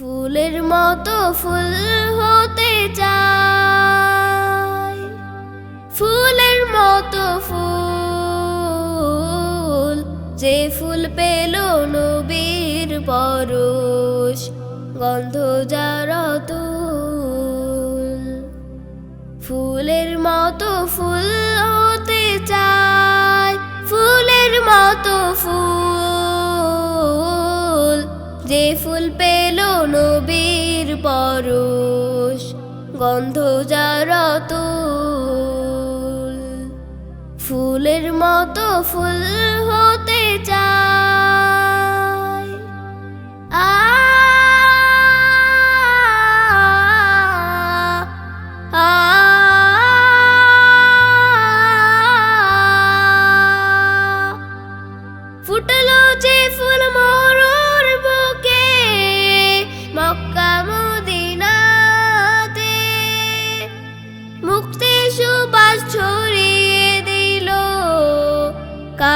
ফুলের মতো ফুল হতে চাই। ফুলের মতো ফুল, যে ফুল পেল নবীর পরশ, গন্ধ যার ফুলের মতো ফুল যে ফুল পেল নবীর পরশ গন্ধ যারত ফুলের মতো ফুল হতে চাই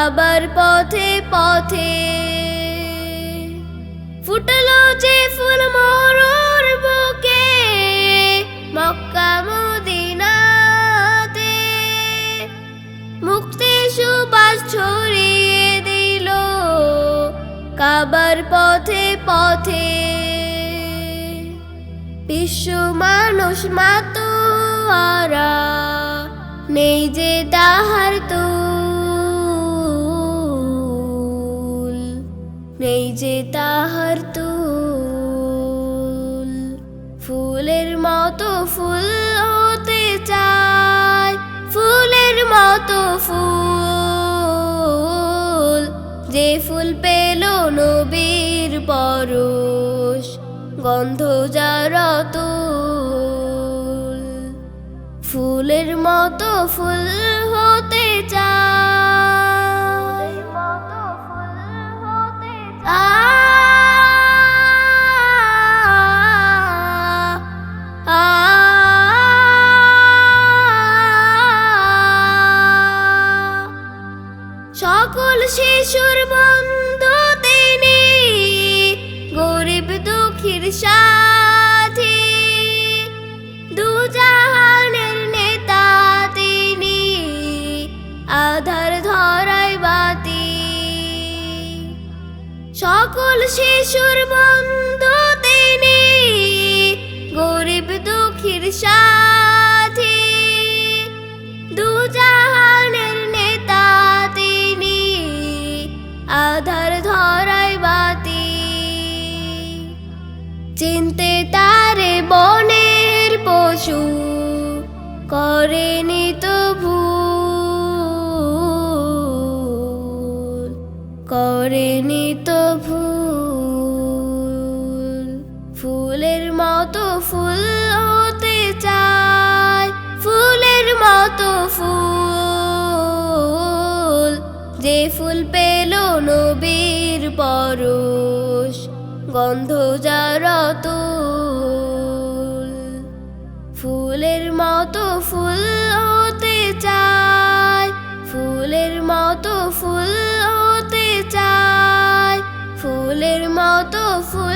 কাবার পথে পথে ফুটলো যে ফুল মরুর বুকে মক্কা মদিনাতে। মুক্তি সুবাস ছড়িয়ে দিল কাবার পথে পথে। বিশ্ব মানুষ মাতোয়ারা নেই যে তাহার তুল নেই যে তাহার তুল। ফুলের মতো ফুল হতে চায় ফুলের মতো ফুল। যে ফুল পেল নবীর পরশ, গন্ধ যার তুল ফুলের মতো ফুল হতে চাই। সকল শিশুর বন্ধু তিনি, গরিব দুঃখীর সাথী। দু জাহানের নেতা তিনি, আধার ধরাই বাতি। সকল শিশুর বন্ধু চিনতে তারে বনের পশু করেনি তো ভুল, করেনি তো ভুল। ফুলের মতো ফুল হতে চাই ফুলের মতো ফুল। যে ফুল পেল নবীর পরশ গন্ধ যারত ফুলের মতো ফুল হতে চায়, ফুলের মতো ফুল হতে চায়, ফুলের মতো ফুল